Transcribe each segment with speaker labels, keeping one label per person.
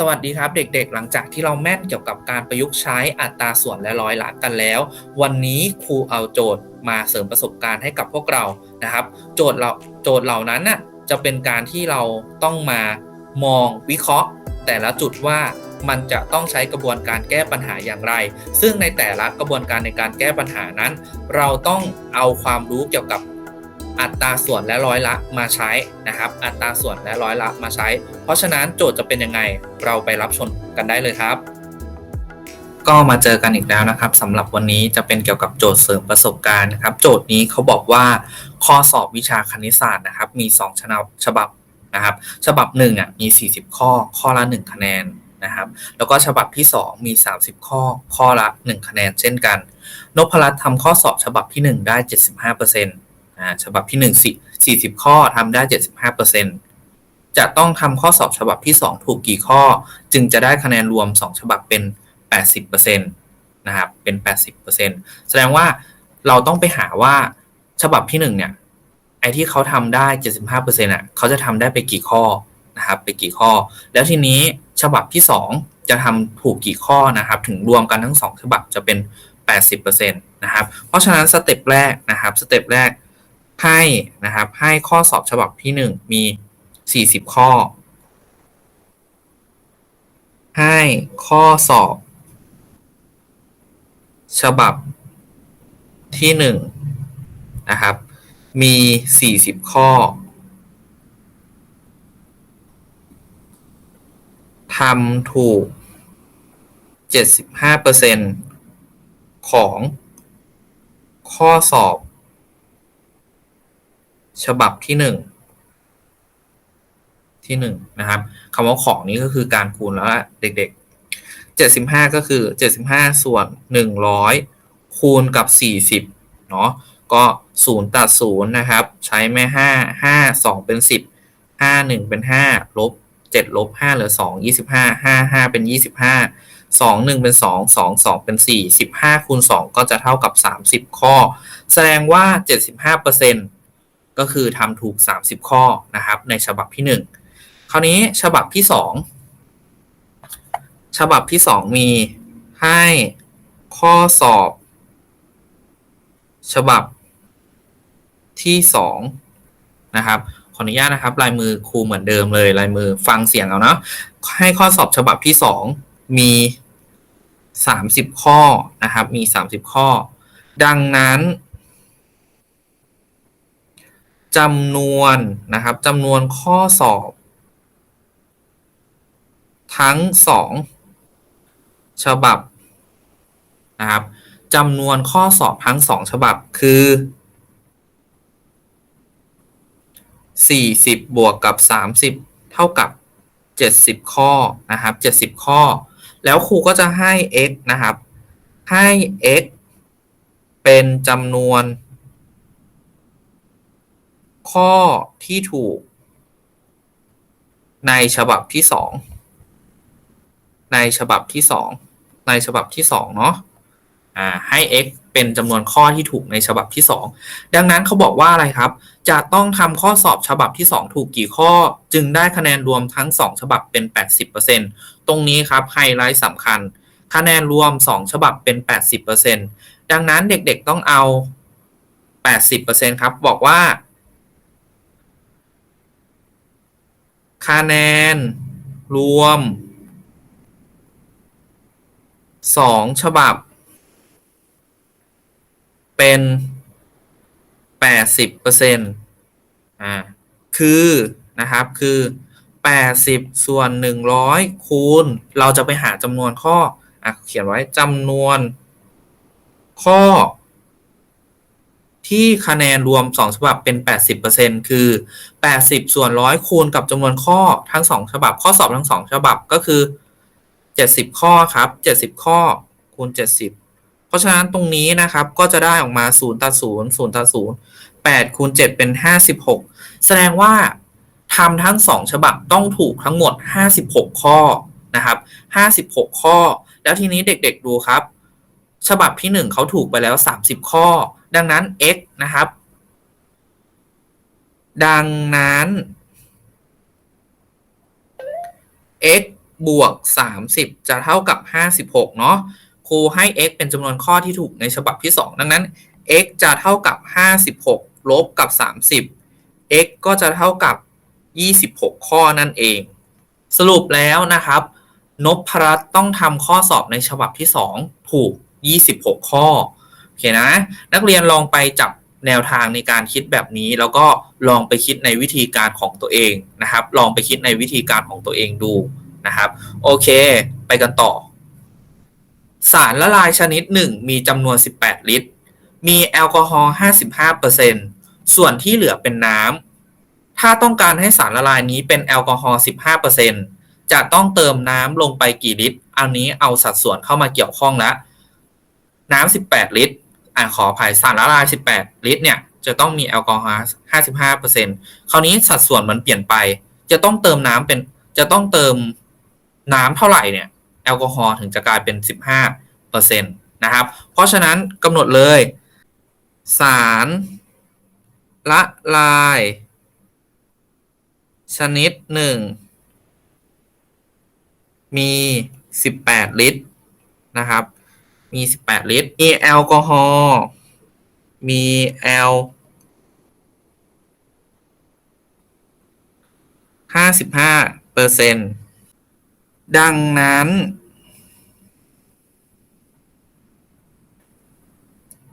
Speaker 1: สวัสดีครับเด็กๆ หลังจากที่เราแม่นเกี่ยวกับการประยุกต์ใช้อัตราส่วนและร้อยละกันแล้ว วันนี้ครูเอาโจทย์มาเสริมประสบการณ์ให้กับพวกเรานะครับ โจทย์เราโจทย์เหล่านั้นน่ะจะเป็นการที่เราต้องมามองวิเคราะห์ แต่ละจุดว่ามันจะต้องใช้กระบวนการแก้ปัญหาอย่างไร ซึ่งในแต่ละกระบวนการในการแก้ปัญหานั้น เราต้องเอาความรู้เกี่ยวกับ อัตราส่วนและร้อยละมาใช้นะครับ อัตราส่วนและร้อยละมาใช้ เพราะฉะนั้นโจทย์จะเป็นยังไงเราไปรับชมกันได้เลยครับ ก็มาเจอกันอีกแล้วนะครับสำหรับวันนี้จะเป็นเกี่ยวกับโจทย์เสริมประสบการณ์นะครับ โจทย์นี้เขาบอกว่าข้อสอบวิชาคณิตศาสตร์นะครับ มี2ฉบับฉบับนะครับ ฉบับหนึ่งอะมี 40 ข้อ ข้อละ 1 คะแนนนะครับ แล้วก็ฉบับที่ 2 มี 30 ข้อ ข้อละ 1 คะแนนเช่นกันนพรัตน์ทำข้อสอบฉบับที่ 1 ได้ 75% อ่าฉบับที่1 4 40ข้อทำได้75%จะต้องทำข้อสอบฉบับที่2ถูกกี่ข้อ จึงจะได้คะแนนรวม2ฉบับเป็น80%นะครับเป็น80%แสดงว่าเราต้องไปหาว่าฉบับที่1เนี่ยไอ้ที่เขาทำได้75%อะเขาจะทำได้ไปกี่ข้อนะครับไปกี่ข้อ แล้วทีนี้ฉบับที่2จะทำถูกกี่ข้อนะครับ ถึงรวมกันทั้ง2ฉบับจะเป็น 80%นะครับ เพราะฉะนั้นสเต็ปแรกนะครับ สเต็ปแรก ให้นะครับให้ข้อสอบฉบับที่ 1 มี 40 ข้อ ให้ข้อสอบ ฉบับที่1นะครับมี 40 ข้อทำถูก 75%ของข้อสอบ ฉบับที่หนึ่งที่หนึ่งนะครับคำว่าของนี้ก็คือการคูณแล้วเด็กๆเจ็ดสิบห้าก็คือเจ็ดสิบห้าส่วนหนึ่งร้อยคูณกับสี่สิบเนาะก็ศูนย์ตัดศูนย์นะครับ ใช้ไม่ห้าห้าสองเป็นสิบห้าหนึ่งเป็นห้าลบเจ็ดลบห้าเหลือสองยี่สิบห้าห้าห้าเป็นยี่สิบห้าสองหนึ่งเป็นสองสองสองเป็นสี่สิบห้าคูณสองก็จะเท่ากับสามสิบข้อ แสดงว่าเจ็ดสิบห้าเปอร์เซ็นต์ ก็คือทำถูก 30 ข้อนะครับ ในฉบับที่ 1 คราวนี้ฉบับที่ 2 ฉบับที่ 2 มีให้ข้อสอบ ฉบับที่2นะครับขออนุญาตนะครับ ลายมือครูเหมือนเดิมเลย ลายมือฟังเสียงเอาเนาะให้ข้อสอบฉบับที่ 2 มี 30 ข้อนะครับ มี 30 ข้อ ดังนั้น จำนวนนะครับจำนวนข้อสอบ ทั้งสองฉบับนะครับจำนวนข้อสอบทั้งสองฉบับคือ40 บวกกับ 30 เท่ากับ 70 ข้อนะครับ 70 ข้อ แล้วครูก็จะให้ x นะครับ ให้ x เป็นจำนวน ข้อที่ถูก ในฉบับที่สองในฉบับที่สองในฉบับที่สองเนาะอ่าให้ x เป็นจำนวนข้อที่ถูกในฉบับที่2ดังนั้นเขาบอกว่าอะไรครับ จะต้องทำข้อสอบฉบับที่2ถูกกี่ข้อ จึงได้คะแนนรวมทั้ง2ฉบับเป็น 80%ตรงนี้ครับไฮไลท์สำคัญ คะแนนรวม2ฉบับเป็น 80%ดังนั้นเด็กๆต้องเอา 80%ครับ บอกว่า คะแนน รวมสองฉบับ เป็นแปดสิบเปอร์เซ็นต์อ่าคือนะครับคือแปดสิบส่วนหนึ่งร้อยคูณ เราจะไปหาจำนวนข้ออะเขียนไว้จำนวนข้อ ที่คะแนนรวม 2 ฉบับเป็น 80%คือ 80 ส่วนร้อยคูณกับจำนวนข้อทั้ง 2 ฉบับ ข้อสอบทั้ง 2 ฉบับก็คือ 70 ข้อครับ 70 ข้อคูณ 70 เพราะฉะนั้นตรงนี้นะครับก็จะได้ออกมา 0ตัด0 0ตัด0 8คูณ7เป็น 56 แสดงว่าทำทั้ง 2 ฉบับต้องถูกทั้งหมด 56 ข้อนะครับ 56 ข้อ แล้วทีนี้เด็กๆดูครับ ฉบับที่ 1เขาถูกไปแล้ว 30 ข้อ ดังนั้น x นะครับ ดังนั้น x บวก 30 จะเท่ากับ 56 เนาะครูให้ x เป็นจำนวนข้อที่ถูกในฉบับที่ 2 ดังนั้น x จะเท่ากับ 56 ลบกับ 30 x ก็จะเท่ากับ 26 ข้อนั่นเอง สรุปแล้วนะครับ นพรัตต้องทำข้อสอบในฉบับที่ 2 ถูก 26 ข้อ อเคนะ นักเรียนลองไปจับแนวทางในการคิดแบบนี้ แล้วก็ลองไปคิดในวิธีการของตัวเองนะครับ ลองไปคิดในวิธีการของตัวเองดูนะครับ โอเค ไปกันต่อ สารละลายชนิดหนึ่งมีจำนวน 18 ลิตร มีแอลกอฮอล์55%ส่วนที่เหลือเป็นน้ำถ้าต้องการให้สารละลายนี้เป็นแอลกอฮอล์15%จะต้องเติมน้ำลงไปกี่ลิตร อันนี้เอาสัดส่วนเข้ามาเกี่ยวข้องแล้วน้ำ18 ลิตร อ่าขออภัยสารละลาย 18 ลิตรเนี่ยจะต้องมีแอลกอฮอล์55%คราวนี้สัดส่วนมันเปลี่ยนไป จะต้องเติมน้ำเป็นจะต้องเติมน้ำเท่าไหร่เนี่ยแอลกอฮอล์ถึงจะกลายเป็น 15%นะครับ เพราะฉะนั้นกำหนดเลย สารละลาย ชนิดหนึ่งมี 18 ลิตรนะครับ มี18ลิตร มีแอลกอฮอล์มีแอล55เปอร์เซ็นต์ดังนั้น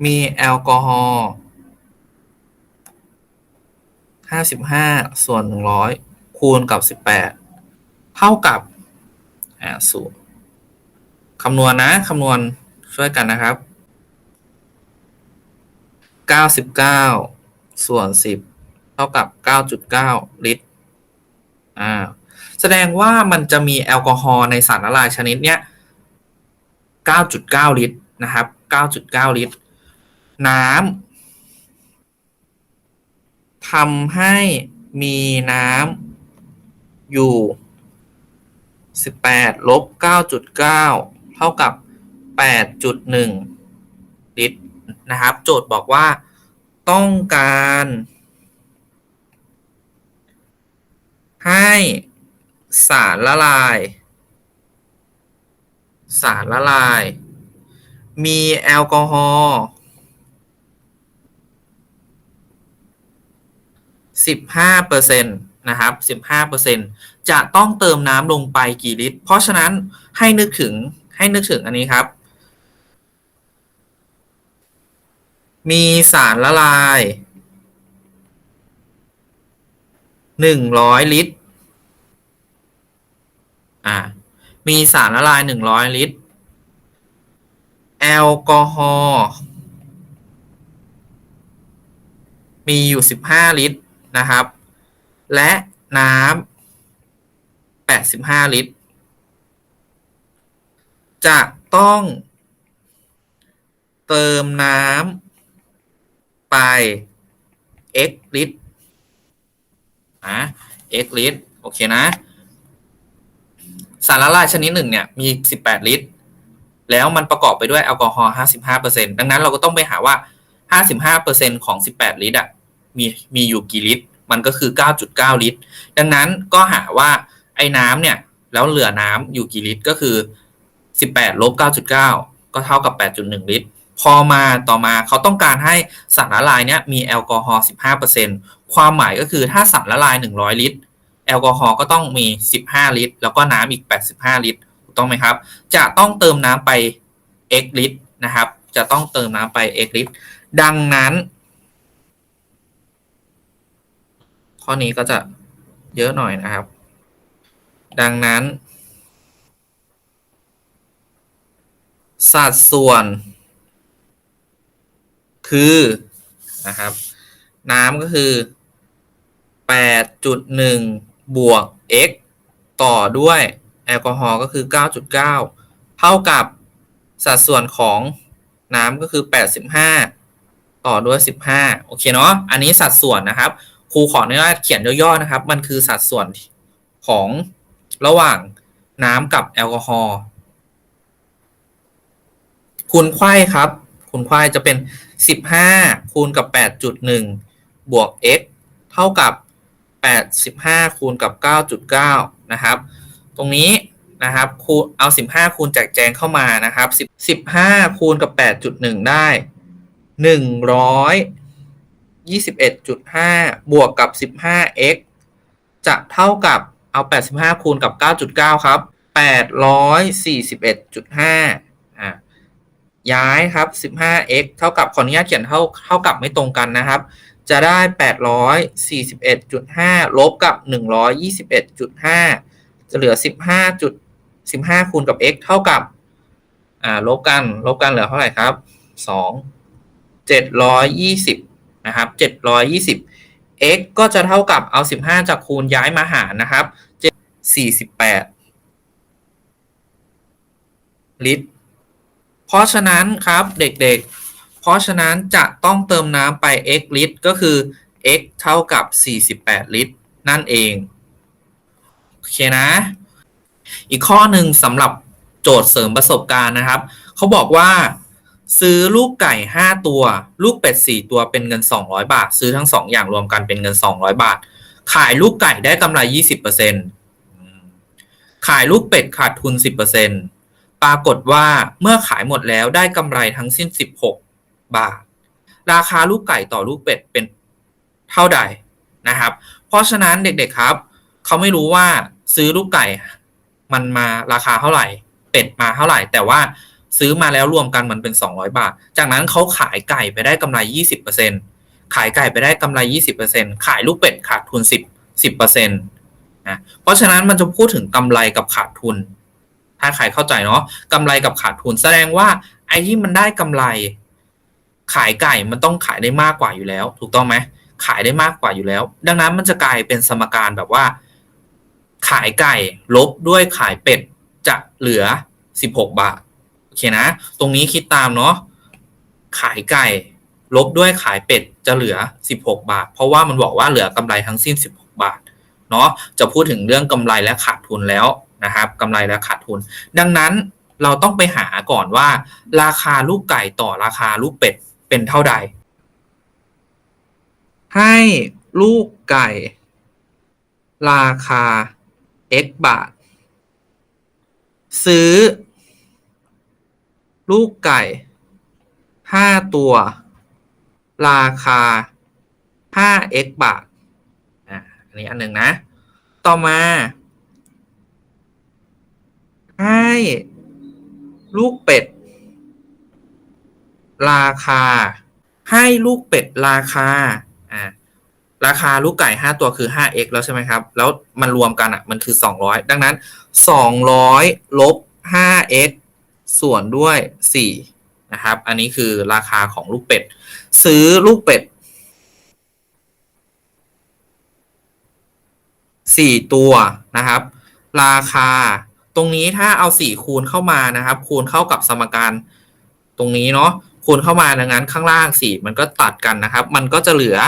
Speaker 1: มีแอลกอฮอล์55ส่วน100คูณกับ18เท่ากับอ่าสูตรคำนวณนะคำนวณ ช่วยกันนะครับ99ส่วน10เท่ากับ9.9ลิตร อ่า แสดงว่ามันจะมีแอลกอฮอล์ในสารละลายชนิดเนี้ย9.9ลิตรนะครับ9.9ลิตร น้ำทำให้มีน้ำอยู่18ลบ9.9เท่ากับ 8.1 ลิตรนะครับ โจทย์บอกว่าต้องการ ให้สารละลาย สารละลาย มีแอลกอฮอล์15เปอร์เซ็นต์นะครับ15เปอร์เซ็นต์จะต้องเติมน้ำลงไปกี่ลิตร เพราะฉะนั้นให้นึกถึงให้นึกถึงอันนี้ครับ มีสารละลาย100ลิตร อ่า มีสารละลาย100ลิตร แอลกอฮอล์มีอยู่15ลิตรนะครับ และน้ำ85ลิตร จะต้องเติมน้ำ ไป x ลิตรนะ x ลิตรโอเคนะ สารละลายชนิดหนึ่งเนี่ยมี 18 ลิตร แล้วมันประกอบไปด้วยแอลกอฮอล์55%ดังนั้นเราก็ต้องไปหาว่า 55%ของ 18 ลิตรอะมีมีอยู่กี่ลิตร มันก็คือ 9.9 ลิตร ดังนั้นก็หาว่าไอ้น้ำเนี่ย แล้วเหลือน้ำอยู่กี่ลิตรก็คือ 18 ลบ 9.9 ก็เท่ากับ 8.1 ลิตร พอมาต่อมาเขาต้องการให้สารละลายเนี้ยมีแอลกอฮอล์15%ความหมายก็คือถ้าสารละลาย 100 ลิตร แอลกอฮอล์ก็ต้องมี 15 ลิตร แล้วก็น้ำอีก 85 ลิตรถูกต้องไหมครับ จะต้องเติมน้ำไป x ลิตรนะครับ จะต้องเติมน้ำไป x ลิตร ดังนั้น ข้อนี้ก็จะเยอะหน่อยนะครับ ดังนั้น สัดส่วน คือนะครับ น้ำก็คือ 8.1 บวก x ต่อด้วยแอลกอฮอล์ก็คือ 9.9 เท่ากับสัดส่วนของน้ำก็คือ 85 ต่อด้วย 15 โอเคเนาะ อันนี้สัดส่วนนะครับ ครูขออนุญาตเขียนย่อๆนะครับ มันคือสัดส่วนของระหว่างน้ำกับแอลกอฮอล์คูณไข้ครับคูณไข้จะเป็น สิบห้าคูณกับแปดจุดหนึ่งบวก x เท่ากับแปดสิบห้าคูณกับเก้าจุดเก้านะครับ ตรงนี้นะครับคูณเอาสิบห้าคูณแจกแจงเข้ามานะครับสิบสิบห้าคูณกับแปดจุดหนึ่งได้หนึ่งร้อยยี่สิบเอ็ดจุดห้าบวกกับสิบห้า x จะเท่ากับเอาแปดสิบห้าคูณกับเก้าจุดเก้าครับแปดร้อยสี่สิบเอ็ดจุดห้าอ่า ย้ายครับ 15x เท่ากับขออนุญาตเขียนเท่าเท่ากับไม่ตรงกันนะครับ จะได้ 841.5 ลบกับ 121.5 จะเหลือ 15.15 คูณกับ x เท่ากับ อ่า ลบกัน ลบกันเหลือเท่าไหร่ครับ 2 720 นะครับ 720 x ก็จะเท่ากับเอา 15 จากคูณย้ายมาหารนะครับ 48 ลิตร ราะฉะนั้นครับเด็กๆ เพราะฉะนั้นจะต้องเติมน้ำไป x ลิตร ก็คือ x เท่ากับ 48 ลิตร นั่นเอง โอเคนะ อีกข้อหนึ่งสำหรับโจทย์เสริมประสบการณ์นะครับ เขาบอกว่า ซื้อลูกไก่ 5 ตัว ลูกเป็ด 4 ตัวเป็นเงิน 200 บาท ซื้อทั้ง 2 อย่างรวมกันเป็นเงิน 200 บาท ขายลูกไก่ได้กำไร 20%ขายลูกเป็ดขาดทุน 10% ปรากฏว่าเมื่อขายหมดแล้วได้กำไรทั้งสิ้น 16 บาท ราคาลูกไก่ต่อลูกเป็ดเป็นเท่าใดนะครับ เพราะฉะนั้นเด็กๆครับ เขาไม่รู้ว่าซื้อลูกไก่มันมาราคาเท่าไหร่ เป็ดมาเท่าไหร่ แต่ว่าซื้อมาแล้วรวมกันมันเป็น 200 บาท จากนั้นเขาขายไก่ไปได้กำไร 20%ขายไก่ไปได้กำไร 20%ขายลูกเป็ดขาดทุน 10 10%นะเพราะฉะนั้นมันจะพูดถึงกำไรกับขาดทุน ถ้าใครเข้าใจเนาะกำไรกับขาดทุนแสดงว่า ไอ้ที่มันได้กำไร ขายไก่มันต้องขายได้มากกว่าอยู่แล้ว ถูกต้องไหมขายได้มากกว่าอยู่แล้ว ดังนั้นมันจะกลายเป็นสมการแบบว่า ขายไก่ลบด้วยขายเป็ดจะเหลือ 16 บาทโอเคนะ ตรงนี้คิดตามเนาะขายไก่ลบด้วยขายเป็ดจะเหลือ 16 บาท เพราะว่ามันบอกว่าเหลือกำไรทั้งสิ้น 16 บาทเนาะจะพูดถึงเรื่องกำไรและขาดทุนแล้ว นะครับกำไรและขาดทุน ดังนั้นเราต้องไปหาก่อนว่า ราคาลูกไก่ต่อราคาลูกเป็ดเป็นเท่าใด ให้ลูกไก่ ราคา x บาท ซื้อ ลูกไก่ห้าตัว ราคา 5x บาท อ่าอันนี้อันหนึ่งนะ ต่อมา ให้ลูกเป็ด ราคา ให้ลูกเป็ดราคา อ่า ราคาลูกไก่5ตัวคือ 5x แล้วใช่ไหมครับ แล้วมันรวมกันอะ มันคือ200ดังนั้น200ลบ 5x ส่วนด้วย4นะครับ อันนี้คือราคาของลูกเป็ด ซื้อลูกเป็ด4ตัวนะครับ ราคา ตรงนี้ถ้าเอา4คูณเข้ามานะครับ คูณเข้ากับสมการตรงนี้เนาะคูณเข้ามาดังนั้นข้างล่าง4มันก็ตัดกันนะครับ มันก็จะเหลือ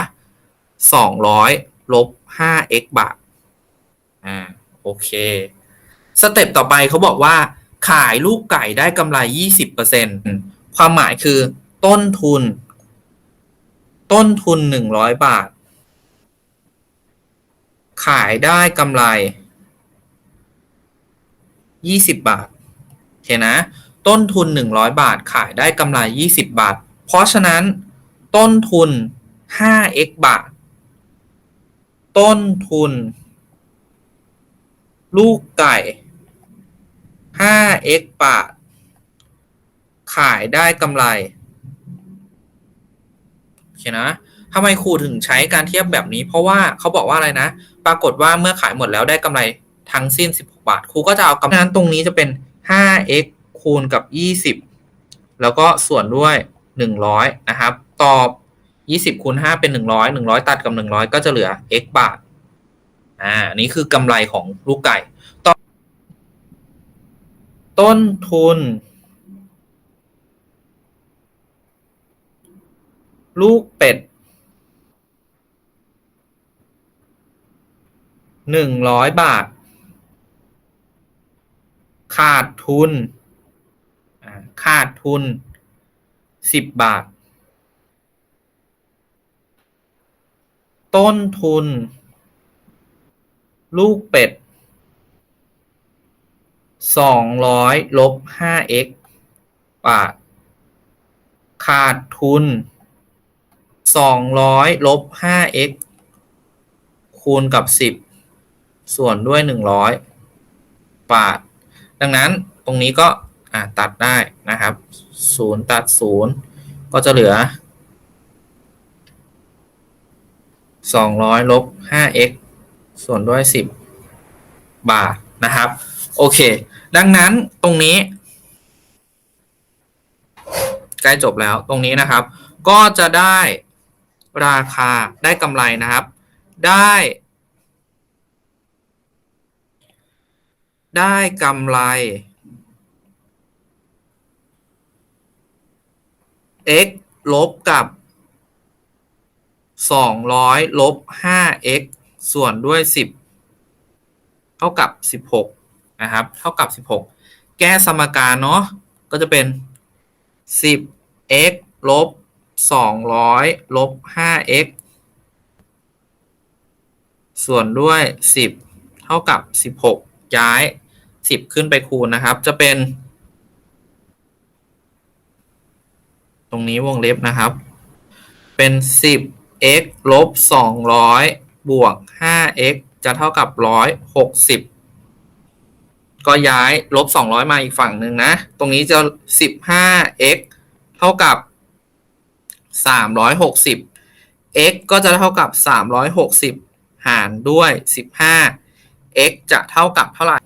Speaker 1: 200ลบห้า x บาทอ่าโอเคสเต็ปต่อไปเขาบอกว่า ขายลูกไก่ได้กำไร20%ความหมายคือต้นทุน ต้นทุน100บาท ขายได้กำไร 20 บาท โอเคนะ ต้นทุน 100 บาทขายได้กำไร 20 บาท เพราะฉะนั้น ต้นทุน 5x บาท ต้นทุน ลูกไก่ 5x บาท ขายได้กำไร โอเคนะทำไมครูถึงใช้การเทียบแบบนี้ เพราะว่าเขาบอกว่าอะไรนะ ปรากฏว่าเมื่อขายหมดแล้วได้กำไร ทั้งสิ้น 16 บาท ครูก็จะเอากำไรนั้นตรงนี้จะเป็น 5x คูณกับ 20 แล้วก็ส่วนด้วย 100 นะครับ ตอบ 20คูณ5เป็น 100 100 ตัดกับ 100 ก็จะเหลือ x บาท อ่า นี่คือกำไรของลูกไก่ต่อต้นทุน ลูกเป็ด100บาท ขาดทุนอ่าขาดทุน10บบาท ต้นทุน ลูกเป็ดสองร้อยลบห้า x บาท ขาดทุนสองร้อยลบห้า x คูณกับสิบส่วนด้วยหนึ่งร้อยบาท ดังนั้นตรงนี้ก็ตัดได้นะครับศูนย์ตัดศูนย์ก็จะเหลือสองร้อยลบห้า x ส่วนด้วยสิบบาทนะครับ โอเค ดังนั้นตรงนี้ ใกล้จบแล้วตรงนี้นะครับ ก็จะได้ราคาได้กำไรนะครับ ได้ ได้กำไร x ลบกับ 200 ลบ 5x ส่วนด้วย 10 เท่ากับ 16 นะครับ เท่ากับ 16 แก้สมการเนาะ ก็จะเป็น 10x ลบ 200 ลบ 5x ส่วนด้วย 10 เท่ากับ 16 ย้าย 10ขึ้นไปคูณนะครับ จะเป็น ตรงนี้วงเล็บนะครับ เป็น 10x ลบ200บวก 5x จะเท่ากับ160ก็ย้ายลบ200มาอีกฝั่งหนึ่งนะ ตรงนี้จะ 15x เท่ากับ360 x ก็จะเท่ากับ360หกสิบหารด้วย15 x จะเท่ากับเท่าไหร่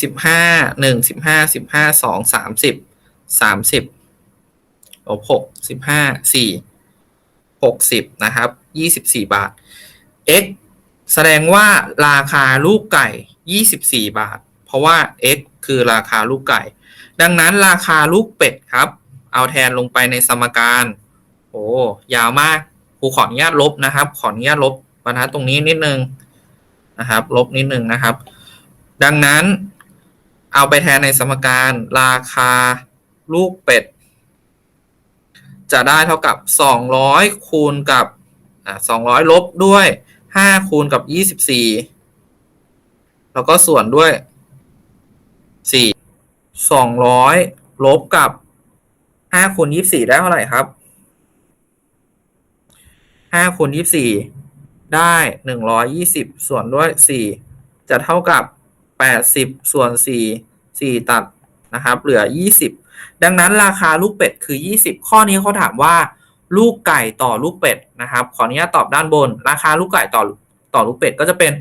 Speaker 1: 15 1 15 15 2 30 30ลบ6 15 4 60นะครับ24บาท x แสดงว่าราคาลูกไก่ 24 บาท เพราะว่า x คือราคาลูกไก่ ดังนั้นราคาลูกเป็ดครับ เอาแทนลงไปในสมการโอ้ยาวมากครูขออนุญาตลบนะครับ ขออนุญาตลบบรรทัดตรงนี้นิดนึงนะครับ ลบนิดนึงนะครับ ดังนั้น เอาไปแทนในสมการราคาลูกเป็ด จะได้เท่ากับ 200 คูณกับ200 ลบด้วย 5 คูณกับ 24 แล้วก็ส่วนด้วย 4 200 ลบกับ 5 คูณ 24 ได้เท่าไหร่ครับ 5 คูณ 24 ได้ 120 ส่วนด้วย 4 จะเท่ากับ 80 ส่วน 4 4 ตัดนะครับ เหลือ 20 ดังนั้นราคาลูกเป็ดคือ 20 ข้อนี้เขาถามว่าลูกไก่ต่อลูกเป็ดนะครับ ขออนุญาตตอบด้านบน ราคาลูกไก่ต่อต่อลูกเป็ดก็จะเป็น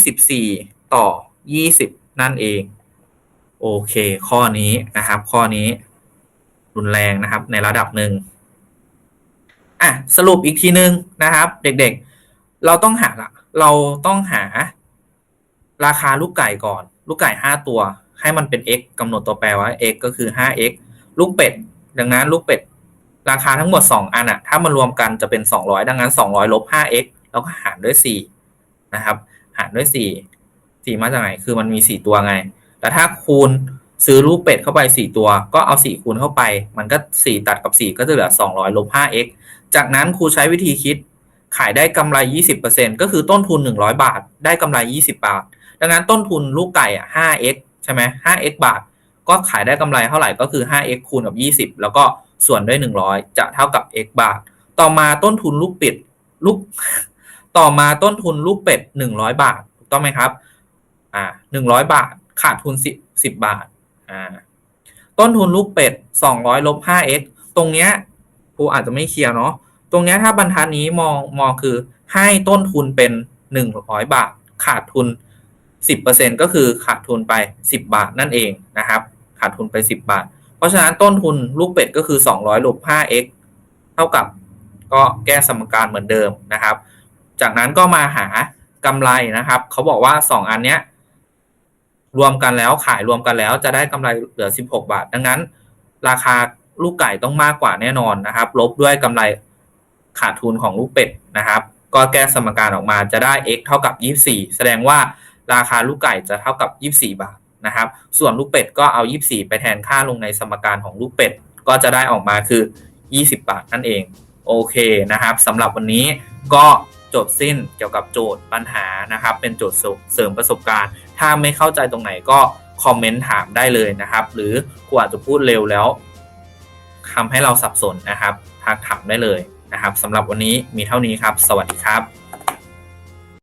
Speaker 1: 24 ต่อ 20 นั่นเอง โอเค ข้อนี้นะครับ ข้อนี้ รุนแรงนะครับ ในระดับหนึ่งอะสรุปอีกทีนึงนะครับ เด็กๆ เราต้องหาเราต้องหา ราคาลูกไก่ก่อน ลูกไก่ห้าตัว ให้มันเป็น x กำหนดตัวแปรไว้ x ก็คือ 5x ลูกเป็ด ดังนั้นลูกเป็ด ราคาทั้งหมด2อันอะถ้ามันรวมกันจะเป็น200ดังนั้น200ลบ 5x แล้วก็หารด้วย4นะครับ หารด้วย4 4มาจากไหน คือมันมี4ตัวไง แต่ถ้าคูณซื้อลูกเป็ดเข้าไป4ตัว ก็เอา4คูณเข้าไป มันก็4ตัดกับ4ก็จะเหลือ200ลบ 5x จากนั้นครูใช้วิธีคิดขายได้กำไร 20%ก็คือต้นทุน 100 บาท ได้กำไร 20 บาท ดังนั้นต้นทุนลูกไก่อะ 5x ใช่ไหม 5x บาท ก็ขายได้กำไรเท่าไหร่ก็คือ 5x คูณกับ 20 แล้วก็ส่วนด้วย 100 จะเท่ากับ x บาท ต่อมาต้นทุนลูกเป็ดลูก ต่อมาต้นทุนลูกเป็ด 100 บาท ถูกต้องไหมครับ อ่า 100 บาท ขาดทุน 10 10 บาท อ่า ต้นทุนลูกเป็ด 200 ลบ 5x ตรงเนี้ยครูอาจจะไม่เคลียร์เนาะ ตรงเนี้ยถ้าบรรทัดนี้มองมองคือให้ต้นทุนเป็น 100 บาท ขาดทุน 10%ก็คือขาดทุนไป 10 บาทนั่นเองนะครับ ขาดทุนไป 10 บาท เพราะฉะนั้นต้นทุนลูกเป็ดก็คือ 200ลบ 5x เท่ากับก็แก้สมการเหมือนเดิมนะครับ จากนั้นก็มาหากำไรนะครับ เขาบอกว่า 2 อันเนี้ยรวมกันแล้วขายรวมกันแล้วจะได้กำไรเหลือ 16 บาท ดังนั้น ราคาลูกไก่ต้องมากกว่าแน่นอนนะครับ ลบด้วยกำไรขาดทุนของลูกเป็ดนะครับ ก็แก้สมการออกมาจะได้ x เท่ากับ 24 แสดงว่า ราคาลูกไก่จะเท่ากับ 24 บาทนะครับ ส่วนลูกเป็ดก็เอา 24 ไปแทนค่าลงในสมการของลูกเป็ด ก็จะได้ออกมาคือ 20 บาทนั่นเอง โอเคนะครับสำหรับวันนี้ก็จบสิ้นเกี่ยวกับโจทย์ปัญหานะครับ เป็นโจทย์เสริมประสบการณ์ ถ้าไม่เข้าใจตรงไหนก็คอมเมนต์ถามได้เลยนะครับ หรือครูอาจจะพูดเร็วแล้วทำให้เราสับสนนะครับทักถามได้เลยนะครับสำหรับวันนี้มีเท่านี้ครับ สวัสดีครับ